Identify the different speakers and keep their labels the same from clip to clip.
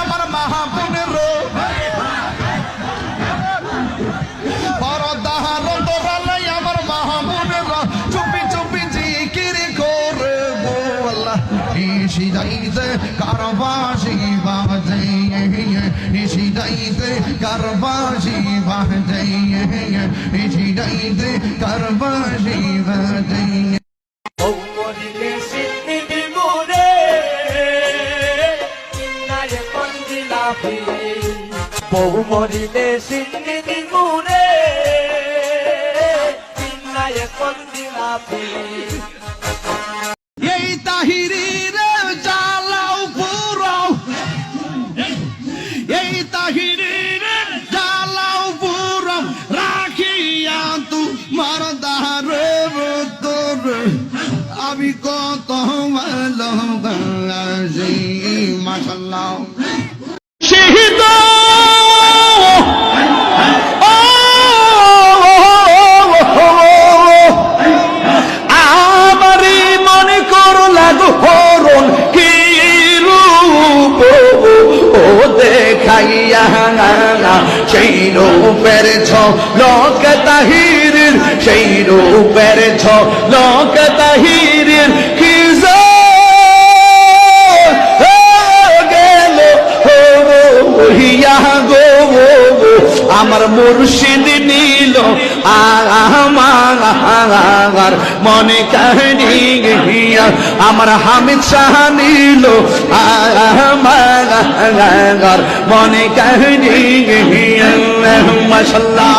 Speaker 1: আমার মাহাপুনের আমার মাহাপুনের চুপি চুপি জিকির করে বলা ইসি যাইতে কারবাসি বাজে। ইসি যাইতে কারবাসি বাজে। ইসি যাইতে
Speaker 2: কন্দিলাভি বউ মরিলে সিন্নি মোরে ইন্নায় কন্দিলাভি
Speaker 1: এই তাহিরির জ্বালাও পুরাও। এই তাহিরির জ্বালাও পুরাও। রাখিয়া তোমার দারের তোর আমি কত ভালোবাসি মাশাল্লাহ শহীদ
Speaker 2: দেখাইয়া সেই রূপের ছ লোক তাহির সেই রূপের ছ লোক তাহিরের মুর্শিদ নিল আমার মনে কাহিনী গিয়া আমার হামিদ শাহ নিল আমার মনে কাহিনী গিয়া। মশাল্লাহ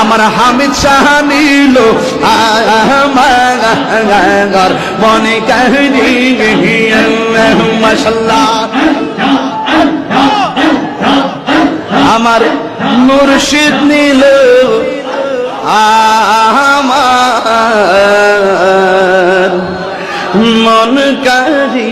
Speaker 2: আমার হামিদ শাহ নীল আমার মনে কাহিনী। আমার মুর্শিদ নীল আমার মন কারিয়া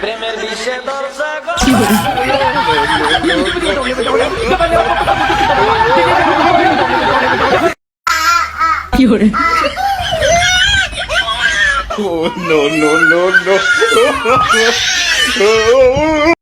Speaker 2: প্রেমের বিষে দর্শক
Speaker 3: no, no, no, no.